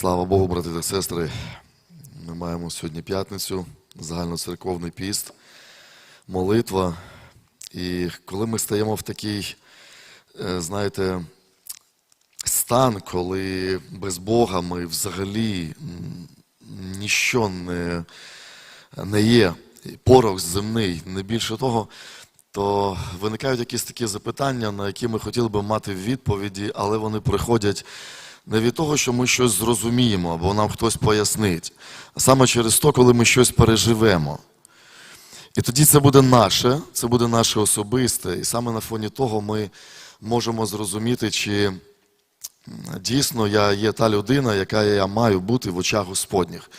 Слава Богу, брати та сестри. Ми маємо сьогодні п'ятницю, загальноцерковний піст, молитва. І коли ми стаємо в такий, е, знаєте, стан, коли без Бога ми взагалі ніщо не, не є, порох земний, не більше того, то виникають якісь такі запитання, на які ми хотіли би мати відповіді, але вони приходять не від того, що ми щось зрозуміємо, або нам хтось пояснить, а саме через то, коли ми щось переживемо. І тоді це буде наше, це буде наше особисте, і саме на фоні того ми можемо зрозуміти, чи дійсно я є та людина, яка я маю бути в очах Господніх.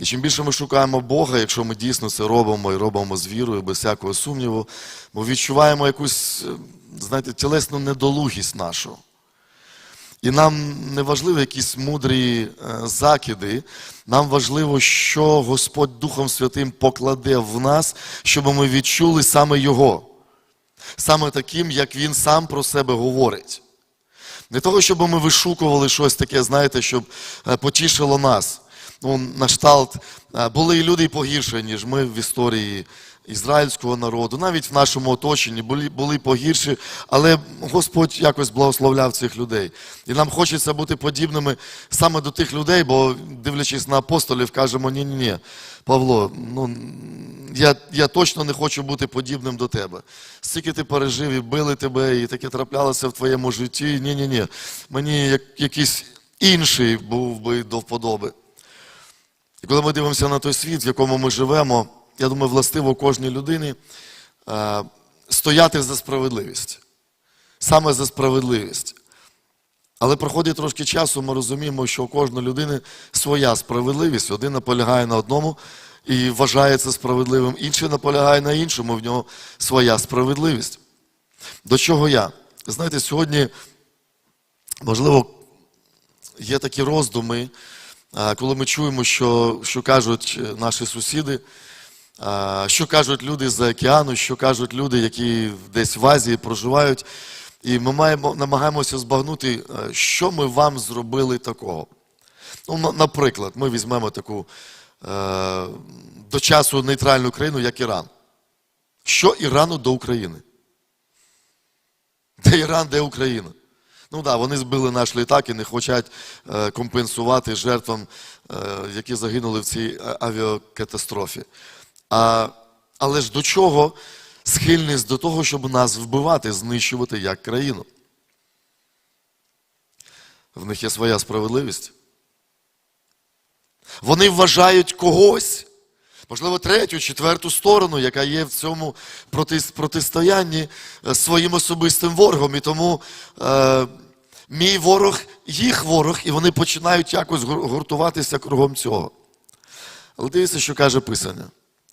І чим більше ми шукаємо Бога, якщо ми дійсно це робимо і робимо з вірою, без всякого сумніву, ми відчуваємо якусь, е, знаєте, тілесну недолугість нашу. І нам не важливо якісь мудрі е, закиди, нам важливо, що Господь Духом Святим покладе в нас, щоб ми відчули саме Його, саме таким, як Він сам про себе говорить. Не того, щоб ми вишукували щось таке, знаєте, щоб е, потішило нас. Ну, на кшталт, е, були і люди погірше, ніж ми в історії ізраїльського народу, навіть в нашому оточенні були, були погірші, але Господь якось благословляв цих людей. І нам хочеться бути подібними саме до тих людей, бо, дивлячись на апостолів, кажемо, ні-ні-ні, Павло, ну, я, я точно не хочу бути подібним до тебе. Скільки ти пережив і били тебе, і таке траплялося в твоєму житті. Ні-ні-ні. Мені як, якийсь інший був би до вподоби. І коли ми дивимося на той світ, в якому ми живемо, я думаю, властиво кожній людині е, стояти за справедливість. Саме за справедливість. Але проходить трошки часу, ми розуміємо, що у кожної людини своя справедливість. Один наполягає на одному і вважає це справедливим, інший наполягає на іншому, в нього своя справедливість. До чого я? Знаєте, сьогодні, можливо, є такі роздуми, коли ми чуємо, що, що кажуть е, наші сусіди, що кажуть люди з океану, що кажуть люди, які десь в Азії проживають. І ми маємо, намагаємося збагнути, е, що ми вам зробили такого. Ну, наприклад, ми візьмемо таку е, до часу нейтральну країну, як Іран. Що Ірану до України? Де Іран, де Україна? Ну так, да, вони збили наш літак і не хочуть е, компенсувати жертвам, е, які загинули в цій авіакатастрофі. А, але ж до чого схильність до того, щоб нас вбивати, знищувати як країну? В них є своя справедливість. Вони вважають когось, можливо, третю, четверту сторону, яка є в цьому проти, протистоянні е, своїм особистим ворогом. І тому е, мій ворог, їх ворог, і вони починають якось гуртуватися кругом цього. Але дивіться, що каже Писання.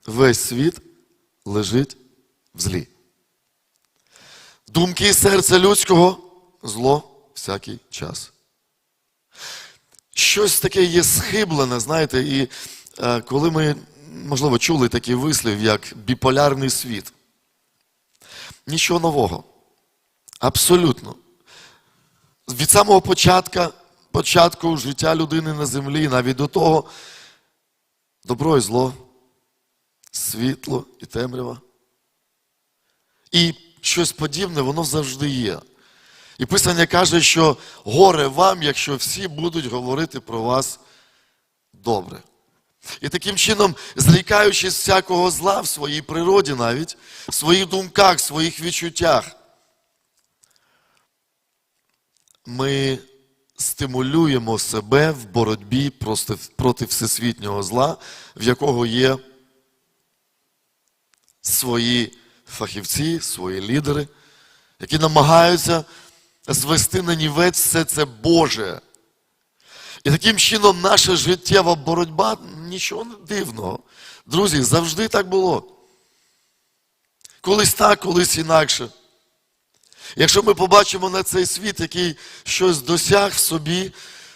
Весь світ лежить в злі. Думки серця людського зло всякий час щось таке є схиблене, знаєте, і е, коли ми, можливо, чули такий вислів, як біполярний світ. Нічого нового. Абсолютно. Від самого початку, початку життя людини на землі, навіть до того, добро і зло, світло і темрява. І щось подібне, воно завжди є. І Писання каже, що горе вам, якщо всі будуть говорити про вас добре. І таким чином, зрікаючись всякого зла в своїй природі навіть, в своїх думках, в своїх відчуттях, ми стимулюємо себе в боротьбі проти, всесвітнього зла, в якого є свої фахівці, свої лідери, які намагаються звести на нівець все це Боже. І таким чином наша життєва боротьба нічого не дивного. Друзі, завжди так було. Колись так, колись інакше. Якщо ми побачимо на цей світ, який щось досяг в собі,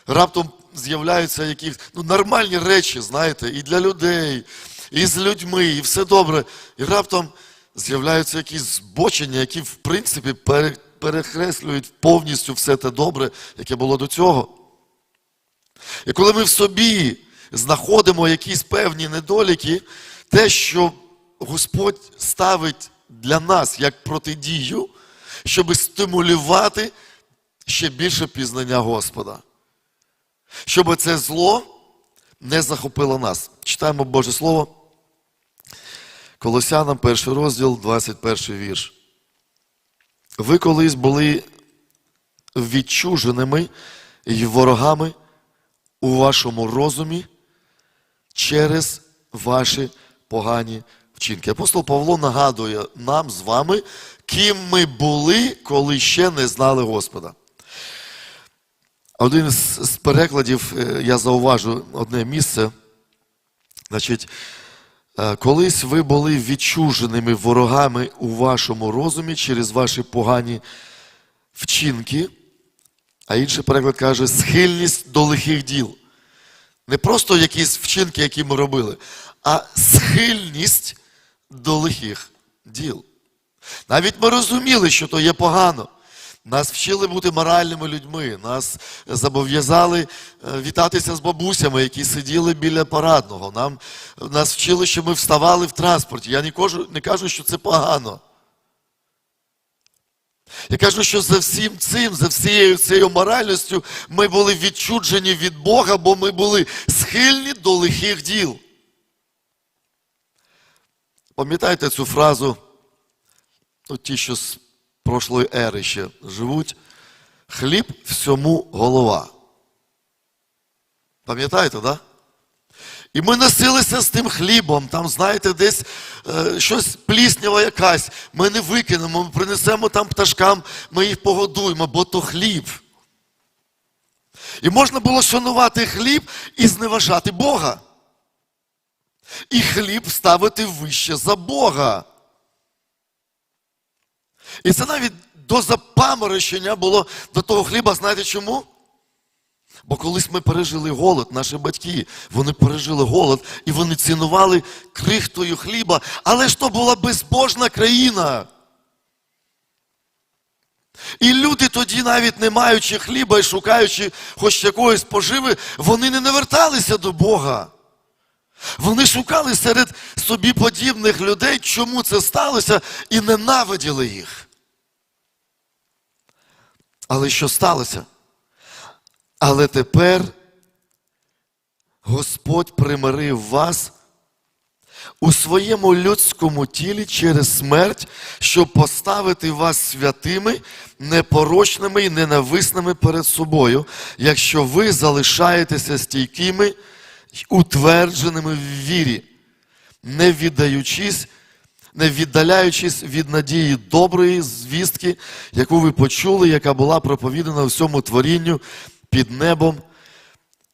раптом з'являються якісь ну, нормальні речі, знаєте, і для людей, і з людьми, і все добре. І раптом з'являються якісь збочення, які, в принципі, перехреслюють повністю все те добре, яке було до цього. І коли ми в собі знаходимо якісь певні недоліки, те, що Господь ставить для нас як протидію, щоб стимулювати ще більше пізнання Господа. Щоб це зло не захопило нас. Читаємо Боже Слово. Колосянам, перший розділ, 21 вірш. Ви колись були відчуженими і ворогами у вашому розумі через ваші погані вчинки. Апостол Павло нагадує нам з вами, ким ми були, коли ще не знали Господа. Один з перекладів, е, я зауважу одне місце. Значить, колись ви були відчуженими ворогами у вашому розумі через ваші погані вчинки, а інший переклад каже схильність до лихих діл. Не просто якісь вчинки, які ми робили, а схильність до лихих діл. Навіть ми розуміли, що то є погано. Нас вчили бути моральними людьми, нас зобов'язали е, вітатися з бабусями, які сиділи біля парадного. Нам, нас вчили, що ми вставали в транспорті. Я не кажу, не кажу, що це погано. Я кажу, що за всім цим, за всією цією моральністю ми були відчуджені від Бога, бо ми були схильні до лихих діл. Пам'ятаєте цю фразу? Ті, що прошлої ери ще живуть. Хліб всьому голова. Пам'ятаєте? Да? І ми носилися з тим хлібом, там, знаєте, десь е, щось пліснява якась. Ми не викинемо, ми принесемо там пташкам, ми їх погодуємо, бо то хліб. І можна було шанувати хліб і зневажати Бога. І хліб ставити вище за Бога. І це навіть до запаморочення було до того хліба, знаєте чому? Бо колись ми пережили голод, наші батьки, вони пережили голод і вони цінували крихтою хліба, але ж то була безбожна країна. І люди тоді, навіть не маючи хліба і шукаючи хоч якоїсь поживи, вони не наверталися до Бога. Вони шукали серед собі подібних людей, чому це сталося, і ненавиділи їх. Але що сталося? Але тепер Господь примирив вас у своєму людському тілі через смерть, щоб поставити вас святими, непорочними і ненависними перед собою, якщо ви залишаєтеся стійкими утвердженими в вірі, не віддаючись, не віддаляючись від надії доброї звістки, яку ви почули, яка була проповідана всьому творінню під небом.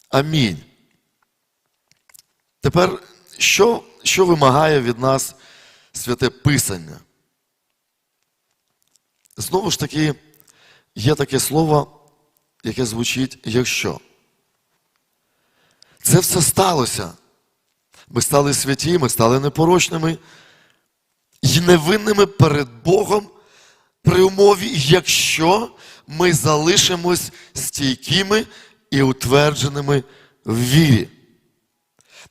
Амінь. Тепер, що, що вимагає від нас святе Писання? Знову ж таки, є таке слово, яке звучить якщо. Це все сталося. Ми стали святі, ми стали непорочними і невинними перед Богом при умові, якщо ми залишимось стійкими і утвердженими в вірі,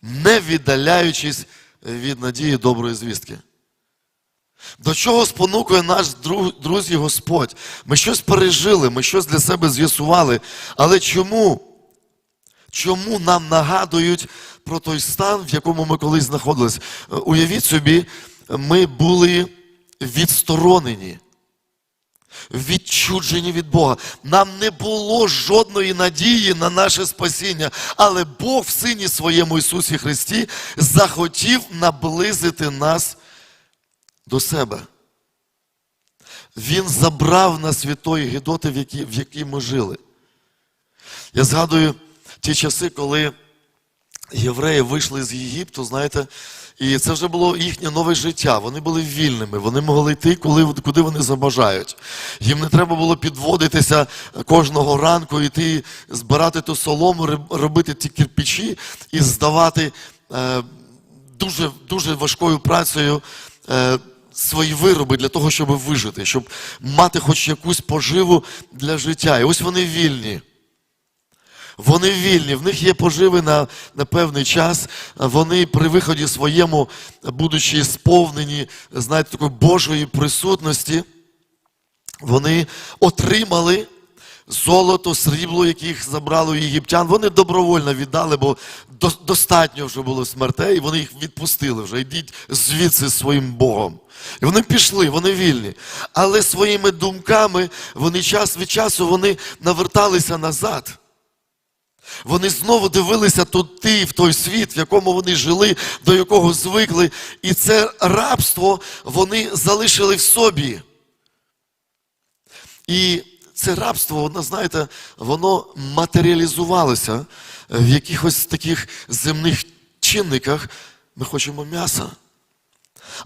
не віддаляючись від надії доброї звістки. До чого спонукує наш друзі Господь? Ми щось пережили, ми щось для себе з'ясували. Але чому? Чому нам нагадують про той стан, в якому ми колись знаходились? Уявіть собі, ми були відсторонені, відчуджені від Бога. Нам не було жодної надії на наше спасіння, але Бог в Сині своєму Ісусі Христі захотів наблизити нас до себе. Він забрав нас від тої гідоти, в якій ми жили. Я згадую ті часи, коли євреї вийшли з Єгипту, знаєте, і це вже було їхнє нове життя. Вони були вільними, вони могли йти, коли, куди вони забажають. Їм не треба було підводитися кожного ранку, йти, збирати ту солому, робити ті кирпичі і здавати е, дуже, дуже важкою працею. Е, Свої вироби для того, щоб вижити, щоб мати хоч якусь поживу для життя. І ось вони вільні. Вони вільні, в них є поживи на, на певний час. Вони при виході своєму, будучи сповнені, знаєте, такої Божої присутності, вони отримали золото, срібло, яких забрали у єгиптян. Вони добровольно віддали, бо до- достатньо вже було смертей, і вони їх відпустили вже. Йдіть звідси своїм Богом. І вони пішли, вони вільні. Але своїми думками вони час від часу вони наверталися назад. Вони знову дивилися туди, в той світ, в якому вони жили, до якого звикли. І це рабство вони залишили в собі. І це рабство, воно, знаєте, воно матеріалізувалося в якихось таких земних чинниках. Ми хочемо м'яса.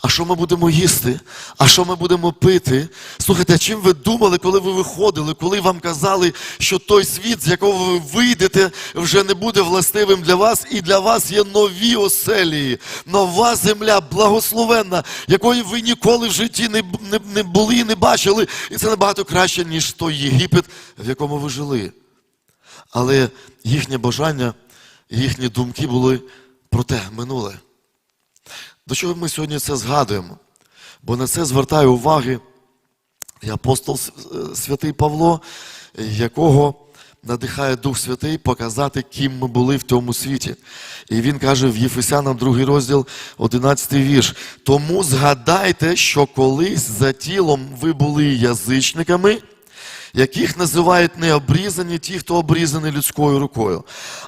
А що ми будемо їсти? А що ми будемо пити? Слухайте, а чим ви думали, коли ви виходили, коли вам казали, що той світ, з якого ви вийдете, вже не буде властивим для вас, і для вас є нові оселі, нова земля, благословенна, якої ви ніколи в житті не, не, не були і не бачили. І це набагато краще, ніж той Єгипет, в якому ви жили. Але їхнє бажання, їхні думки були про те минуле. До чого ми сьогодні це згадуємо? Бо на це звертає уваги і апостол е, Святий Павло, якого надихає Дух Святий показати, ким ми були в цьому світі. І він каже в Єфесянам 2 розділ, 11 вірш. Тому згадайте, що колись за тілом ви були язичниками, яких називають необрізані ті, хто обрізаний людською рукою.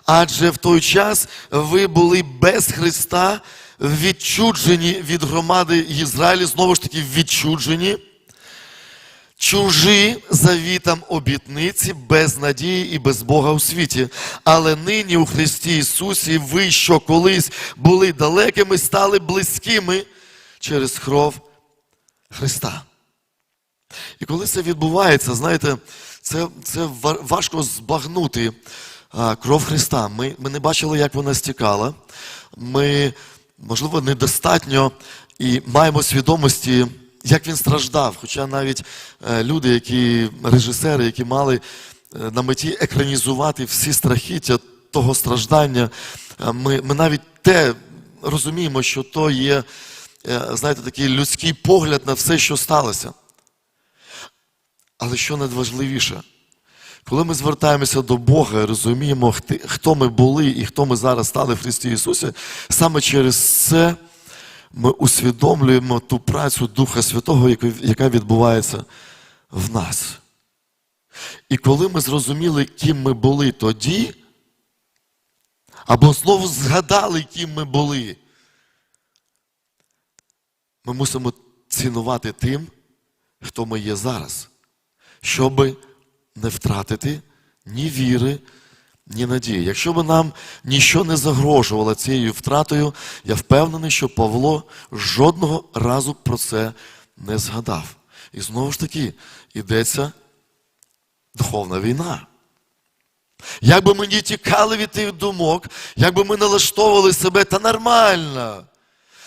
Адже в той час ви були без Христа, відчуджені від громади Ізраїлі, знову ж таки відчуджені, чужі завітам обітниці, без надії і без Бога у світі. Але нині у Христі Ісусі ви, що колись були далекими, стали близькими через кров Христа. І коли це відбувається, знаєте, це, це важко збагнути кров Христа. Ми, ми не бачили, як вона стікала. Ми, можливо, недостатньо і маємо свідомості, як він страждав. Хоча навіть е, люди, які режисери, які мали е, на меті екранізувати всі страхіття того страждання, е, ми, ми навіть те розуміємо, що то є, знаєте, такий людський погляд на все, що сталося. Але що найважливіше, коли ми звертаємося до Бога і розуміємо, хто ми були і хто ми зараз стали в Христі Ісусі, саме через це ми усвідомлюємо ту працю Духа Святого, яка- відбувається в нас. І коли ми зрозуміли, ким ми були тоді, або знову згадали, ким ми були, ми мусимо цінувати тим, хто ми є зараз, щоб не втратити ні віри, ні надії. Якщо б нам нічого не загрожувало цією втратою, я впевнений, що Павло жодного разу про це не згадав. І знову ж таки, йдеться духовна війна. Як би ми не тікали від тих думок, як би ми налаштовували себе, та нормально.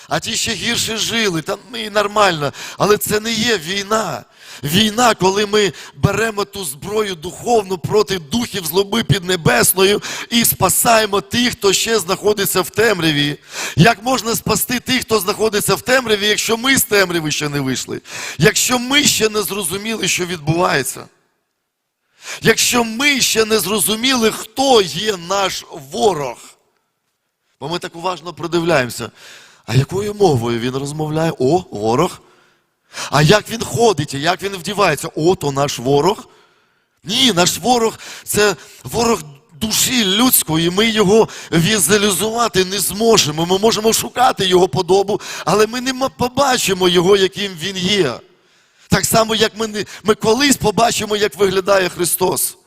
А ті ще гірше жили, та ми нормально. Але це не є війна. Війна, коли ми беремо ту зброю духовну проти духів злоби піднебесною і спасаємо тих, хто ще знаходиться в темряві. Як можна спасти тих, хто знаходиться в темряві, якщо ми з темряви ще не вийшли? Якщо ми ще не зрозуміли, що відбувається? Якщо ми ще не зрозуміли, хто є наш ворог? Бо ми так уважно придивляємося. А якою мовою він розмовляє? О, ворог. А як він ходить, як він вдівається? О, то наш ворог. Ні, наш ворог це ворог душі людської. Ми його візуалізувати не зможемо. Ми можемо шукати його подобу, але ми не побачимо його, яким він є. Так само, як ми, ми колись побачимо, як виглядає Христос.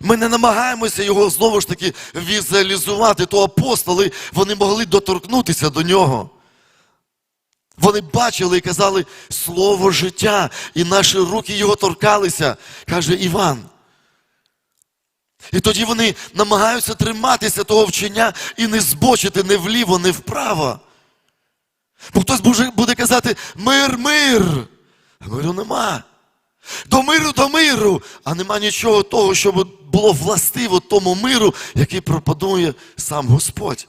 Ми не намагаємося його знову ж таки візуалізувати, то апостоли вони могли доторкнутися до нього. Вони бачили і казали слово життя, і наші руки його торкалися, каже Іван. І тоді вони намагаються триматися того вчення і не збочити не вліво, не вправо. Бо хтось буде, казати мир, мир. А миру нема. До миру, до миру, а нема нічого того, щоб було властиво тому миру, який пропонує сам Господь.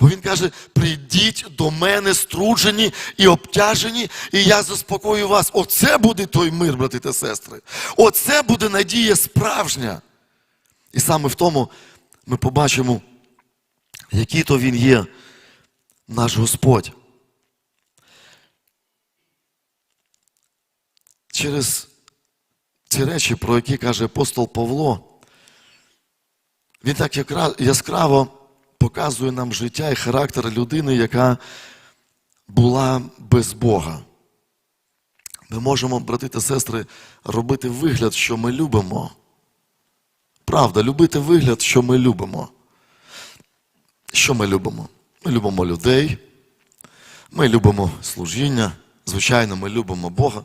Бо він каже: прийдіть до мене струджені і обтяжені, і я заспокою вас. Оце буде той мир, брати та сестри. Оце буде надія справжня. І саме в тому ми побачимо, який то він є, наш Господь. Через ці речі, про які каже апостол Павло, він так яскраво показує нам життя і характер людини, яка була без Бога. Ми можемо, брати та сестри, робити вигляд, що ми любимо. Правда, любити вигляд, що ми любимо. Що ми любимо? Ми любимо людей, ми любимо служіння, звичайно, ми любимо Бога,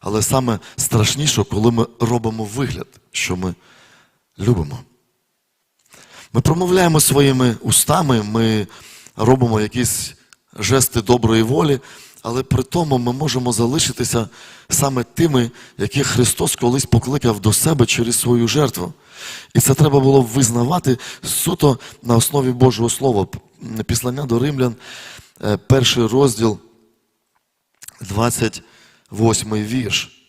але саме страшніше, коли ми робимо вигляд, що ми любимо. Ми промовляємо своїми устами, ми робимо якісь жести доброї волі, але при тому ми можемо залишитися саме тими, яких Христос колись покликав до себе через свою жертву. І це треба було визнавати суто на основі Божого Слова. Післання до Римлян, е, перший розділ, 28 вірш.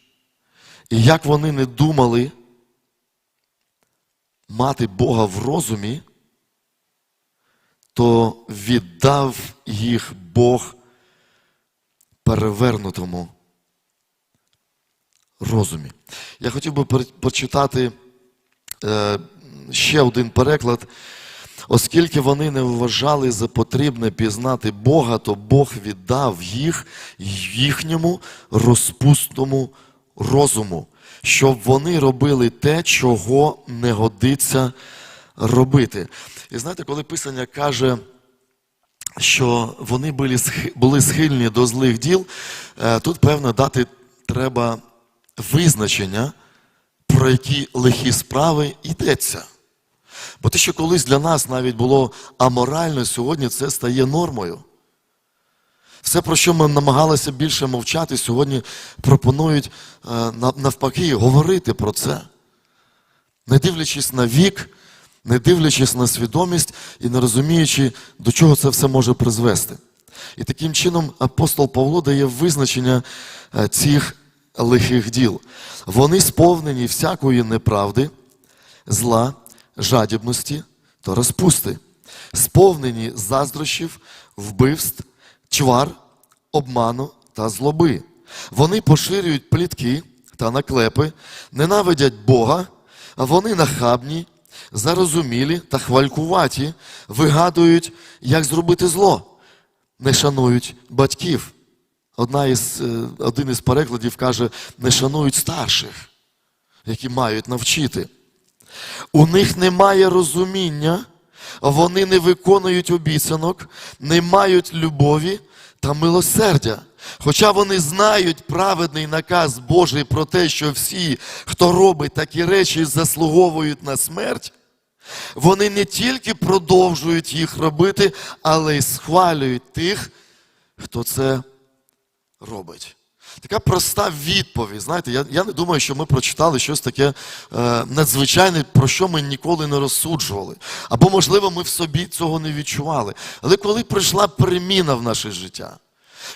І як вони не думали мати Бога в розумі, то віддав їх Бог перевернутому розумі. Я хотів би почитати е, ще один переклад. Оскільки вони не вважали за потрібне пізнати Бога, то Бог віддав їх їхньому розпусному розуму, щоб вони робили те, чого не годиться робити. І знаєте, коли Писання каже, що вони були схильні до злих діл, е, тут, певно, дати треба визначення, про які лихі справи йдеться. Бо те, що колись для нас навіть було аморально, сьогодні це стає нормою. Все, про що ми намагалися більше мовчати, сьогодні пропонують е, навпаки говорити про це. Не дивлячись на вік, не дивлячись на свідомість і не розуміючи, до чого це все може призвести. І таким чином апостол Павло дає визначення е, цих лихих діл. Вони сповнені всякої неправди, зла, жадібності та розпусти, сповнені заздрощів, вбивств, чвар, обману та злоби. Вони поширюють плітки та наклепи, ненавидять Бога, вони нахабні, зарозумілі та хвалькуваті, вигадують, як зробити зло, не шанують батьків. Одна із, е, один із перекладів каже, не шанують старших, які мають навчити. У них немає розуміння, вони не виконують обіцянок, не мають любові та милосердя. Хоча вони знають праведний наказ Божий про те, що всі, хто робить такі речі, заслуговують на смерть, вони не тільки продовжують їх робити, але й схвалюють тих, хто це робить. Така проста відповідь. Знаєте, я, я не думаю, що ми прочитали щось таке е, надзвичайне, про що ми ніколи не розсуджували. Або, можливо, ми в собі цього не відчували. Але коли прийшла переміна в наше життя,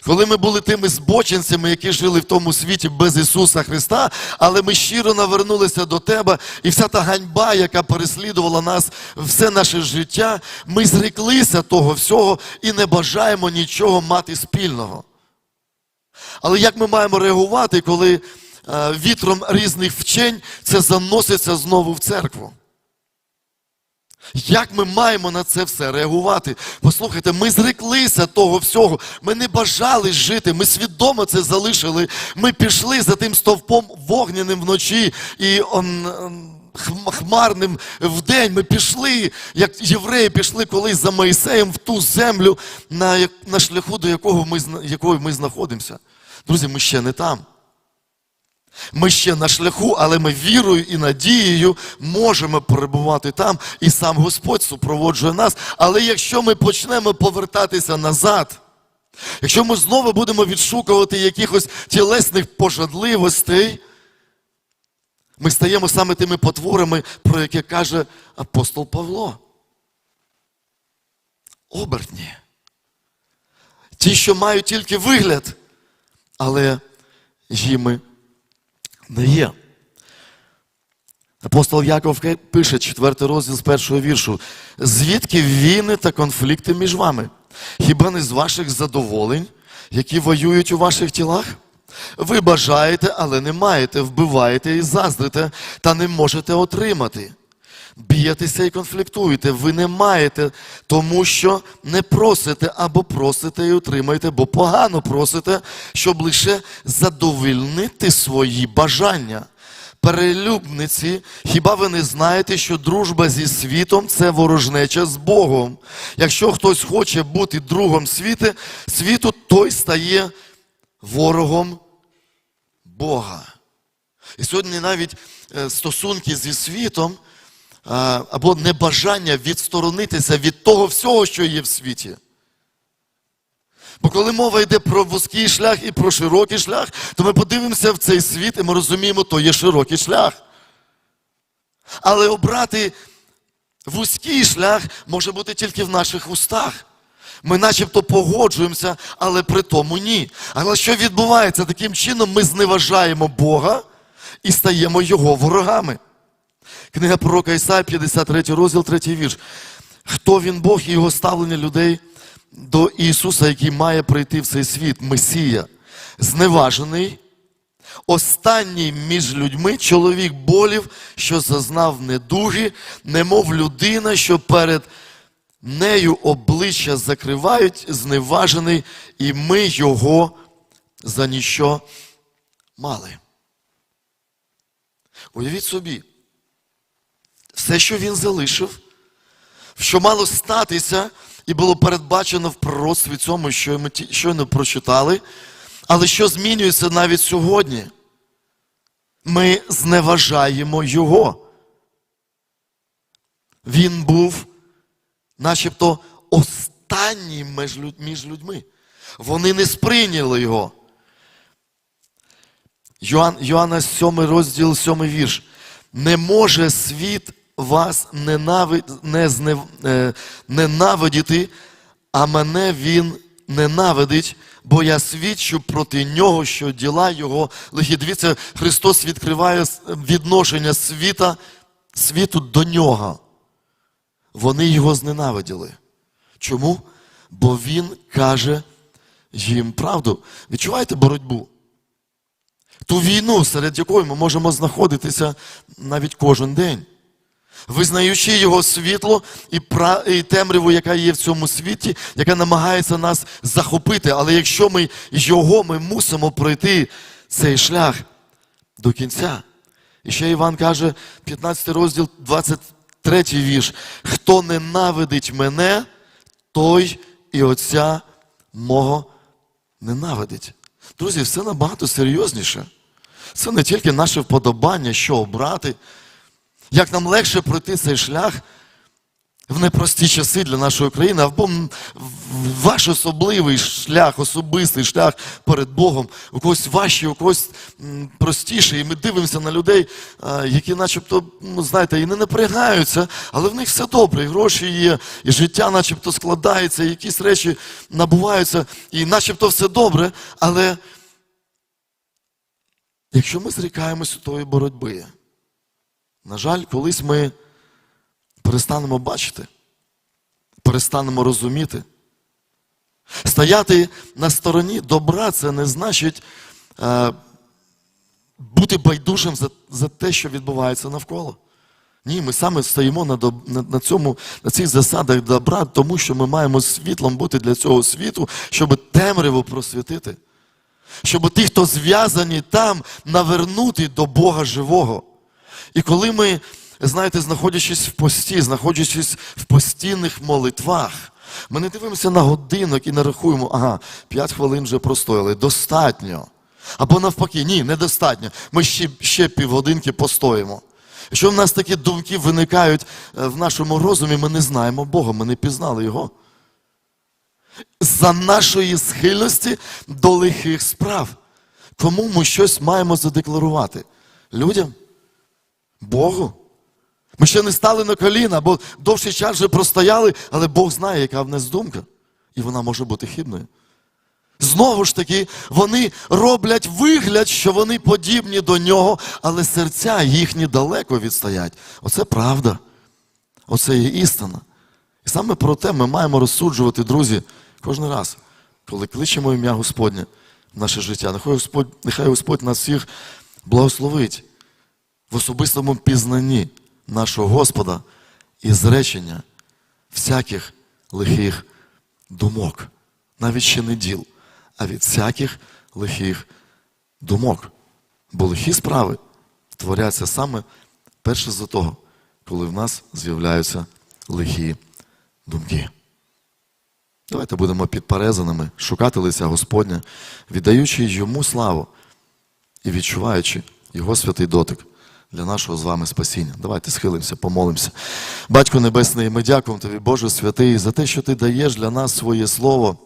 коли ми були тими збочинцями, які жили в тому світі без Ісуса Христа, але ми щиро навернулися до Тебе, і вся та ганьба, яка переслідувала нас все наше життя, ми зреклися того всього і не бажаємо нічого мати спільного. Але як ми маємо реагувати, коли е, вітром різних вчень це заноситься знову в церкву? Як ми маємо на це все реагувати? Послухайте, ми зреклися того всього, ми не бажали жити, ми свідомо це залишили. Ми пішли за тим стовпом вогняним вночі і он, ем, хм- хмарним вдень. Ми пішли, як євреї пішли колись за Моїсеєм в ту землю, на, на шляху, до якого ми, якої ми знаходимося. Друзі, ми ще не там. Ми ще на шляху, але ми вірою і надією можемо перебувати там, і сам Господь супроводжує нас. Але якщо ми почнемо повертатися назад, якщо ми знову будемо відшукувати якихось тілесних пожадливостей, Ми стаємо саме тими потворами, про яке каже апостол Павло. Обертні. Ті, що мають тільки вигляд, але їми не є. Апостол Яков пише, 4 розділ з першого віршу. Звідки війни та конфлікти між вами? Хіба не з ваших задоволень, які воюють у ваших тілах? Ви бажаєте, але не маєте, вбиваєте і заздрите, та не можете отримати. Б'єтеся і конфліктуєте, ви не маєте, тому що не просите або просите і отримаєте, бо погано просите, щоб лише задовольнити свої бажання. Перелюбниці, хіба ви не знаєте, що дружба зі світом це ворожнеча з Богом? Якщо хтось хоче бути другом світу, світу, той стає ворогом Бога. І сьогодні навіть е, стосунки зі світом або небажання відсторонитися від того всього, що є в світі. Бо коли мова йде про вузький шлях і про широкий шлях, то ми подивимося в цей світ і ми розуміємо, то є широкий шлях. Але обрати вузький шлях може бути тільки в наших устах. Ми начебто погоджуємося, але при тому ні. Але що відбувається? Таким чином ми зневажаємо Бога і стаємо Його ворогами. Книга пророка Ісаї, 53 розділ, 3 вірш. Хто він Бог і його ставлення людей до Ісуса, який має прийти в цей світ, Месія, зневажений, останній між людьми чоловік болів, що зазнав недуги, немов людина, що перед нею обличчя закривають, зневажений, і ми його за ніщо мали. Уявіть собі, все, що він залишив, що мало статися, і було передбачено в пророцтві цьому, що ми щойно прочитали, але що змінюється навіть сьогодні? Ми зневажаємо його. Він був начебто останній між людьми. Вони не сприйняли його. Йоанна 7 розділ, 7 вірш. Не може світ вас е, ненавидіти, а мене він ненавидить, бо я свідчу проти нього, що діла його лихі. Дивіться, Христос відкриває відношення світа, світу до нього. Вони його зненавиділи. Чому? Бо він каже їм правду. Відчуваєте боротьбу? Ту війну, серед якої ми можемо знаходитися навіть кожен день. Визнаючи його світло і, пра... і темряву, яка є в цьому світі, яка намагається нас захопити. Але якщо ми його, ми мусимо пройти цей шлях до кінця. І ще Іван каже, 15 розділ, 23 вірш. Хто ненавидить мене, той і Отця мого ненавидить. Друзі, все набагато серйозніше. Це не тільки наше вподобання, що обрати, як нам легше пройти цей шлях в непрості часи для нашої країни, або ваш особливий шлях, особистий шлях перед Богом, у когось важчий, у когось м, простіший. І ми дивимося на людей, які начебто, ну, знаєте, і не напрягаються, але в них все добре, і гроші є, і життя начебто складається, і якісь речі набуваються, і начебто все добре, але якщо ми зрікаємося тої боротьби, на жаль, колись ми перестанемо бачити, перестанемо розуміти. Стояти на стороні добра це не значить е, бути байдужим за, за те, що відбувається навколо. Ні, ми саме стоїмо на, на, на, цьому, на цих засадах добра, тому що ми маємо світлом бути для цього світу, щоб темряву просвітити. Щоб ті, хто зв'язані там, навернути до Бога живого. І коли ми, знаєте, знаходячись в пості, знаходячись в постійних молитвах, ми не дивимося на годинок і не рахуємо, ага, 5 хвилин вже простояли, достатньо. Або навпаки, ні, недостатньо. Ми ще, ще півгодинки постоїмо. Якщо в нас такі думки виникають е, в нашому розумі, ми не знаємо Бога, ми не пізнали Його. За нашої схильності до лихих справ. Кому ми щось маємо задекларувати? Людям? Богу. Ми ще не стали на коліна, бо довший час вже простояли, але Бог знає, яка в нас думка. І вона може бути хибною. Знову ж таки, вони роблять вигляд, що вони подібні до нього, але серця їхні далеко відстоять. Оце правда. Оце є істина. І саме про те ми маємо розсуджувати, друзі, кожен раз, коли кличемо ім'я Господнє в наше життя. Нехай Господь, нехай Господь нас всіх благословить в особистому пізнанні нашого Господа і зречення всяких лихих думок, навіть ще не діл, а від всяких лихих думок. Бо лихі справи творяться саме перше за того, коли в нас з'являються лихі думки. Давайте будемо підперезаними, шукати лиця Господня, віддаючи йому славу і відчуваючи його святий дотик для нашого з вами спасіння. Давайте схилимося, помолимося. Батько Небесний, ми дякуємо Тобі, Боже святий, за те, що Ти даєш для нас своє Слово.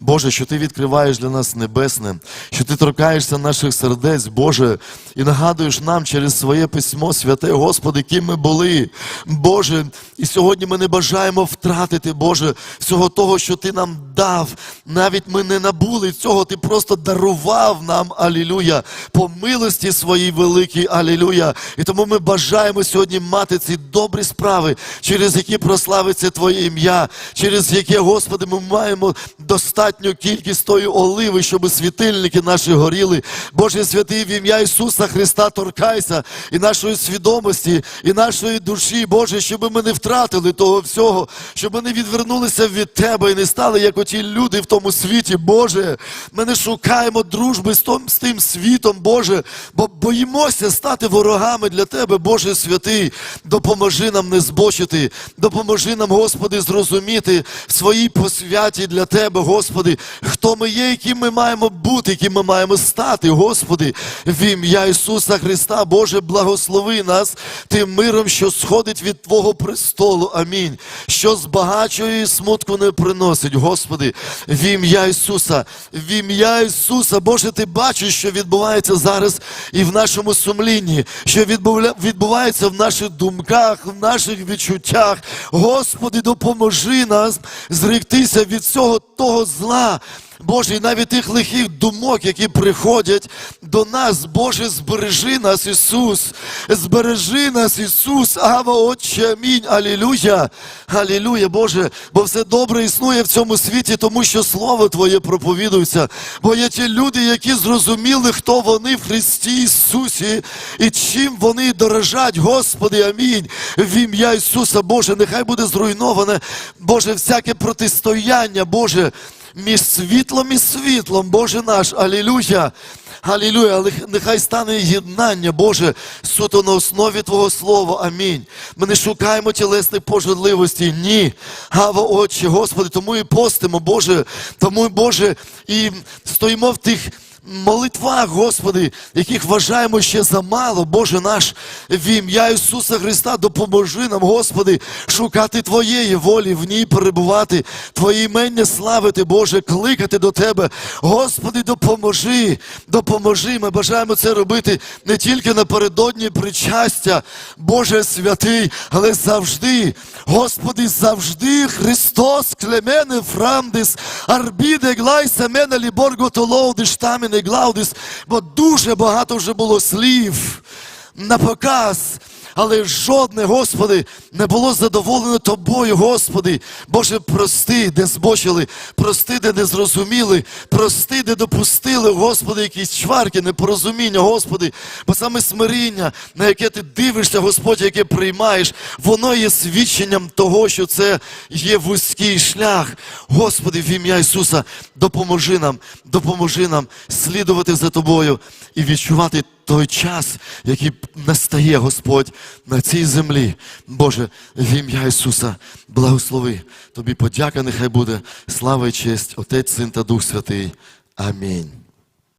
Боже, що ти відкриваєш для нас небесне, що ти торкаєшся наших сердець, Боже, і нагадуєш нам через своє письмо, святе, Господи, ким ми були. Боже, і сьогодні ми не бажаємо втратити, Боже, всього того, що Ти нам дав. Навіть ми не набули цього, Ти просто дарував нам, алілюя, по милості своїй великій, алілюя. І тому ми бажаємо сьогодні мати ці добрі справи, через які прославиться Твоє ім'я, через яке, Господи, ми маємо достатню кількість тої оливи, щоб світильники наші горіли. Боже святий, в ім'я Ісуса Христа торкайся і нашої свідомості, і нашої душі, Боже, щоб ми не втратили того всього, щоб ми не відвернулися від Тебе і не стали, як оті люди в тому світі, Боже. Ми не шукаємо дружби з, том, з тим світом, Боже, бо боїмося стати ворогами для Тебе, Боже святий. Допоможи нам не збочити, допоможи нам, Господи, зрозуміти в своїй посвяті для Тебе, Господи, хто ми є, яким ми маємо бути, яким ми маємо стати, Господи, в ім'я Ісуса Христа, Боже, благослови нас тим миром, що сходить від Твого престолу. Амінь. Що збагачує і смутку не приносить, Господи, в ім'я Ісуса, в ім'я Ісуса, Боже, Ти бачиш, що відбувається зараз і в нашому сумлінні, що відбувається в наших думках, в наших відчуттях. Господи, допоможи нас зректися від всього того зла. Боже, і навіть тих лихих думок, які приходять до нас, Боже, збережи нас, Ісус, збережи нас, Ісус, Ава, Отче, амінь, Алілуя, Алілуя, Боже, бо все добре існує в цьому світі, тому що Слово Твоє проповідується. Бо є ті люди, які зрозуміли, хто вони в Христі Ісусі і чим вони дорожать, Господи, амінь. В ім'я Ісуса, Боже, нехай буде зруйноване, Боже, всяке протистояння, Боже між світлом і світлом, Боже наш, алілюя. Алілюя, нехай стане єднання, Боже, суто на основі Твого Слова. Амінь. Ми не шукаємо тілесних пожадливості. Ні. Гава, Отче, Господи, тому і постимо, Боже, тому, Боже, і стоїмо в тих молитвах, Господи, яких вважаємо ще замало, Боже наш, в ім'я Ісуса Христа, допоможи нам, Господи, шукати Твоєї волі, в ній перебувати, Твоє імення славити, Боже, кликати до Тебе. Господи, допоможи, допоможи. Ми бажаємо це робити не тільки напередодні причастя, Боже святий, але завжди, Господи, завжди Христос клемене фрамдис, арбіде глайся мене ліборго толоудиш таміне глаудис, бо дуже багато вже було слів на показ. Але жодне, Господи, не було задоволено Тобою, Господи. Боже, прости, де збочили, прости, де не зрозуміли, прости, де допустили, Господи, якісь чварки, непорозуміння, Господи, бо саме смиріння, на яке ти дивишся, Господь, яке приймаєш, воно є свідченням того, що це є вузький шлях. Господи, в ім'я Ісуса, допоможи нам, допоможи нам слідувати за Тобою і відчувати той час, який настає Господь на цій землі. Боже, в ім'я Ісуса, благослови. Тобі подяка нехай буде. Слава і честь, Отець, Син та Дух Святий. Амінь.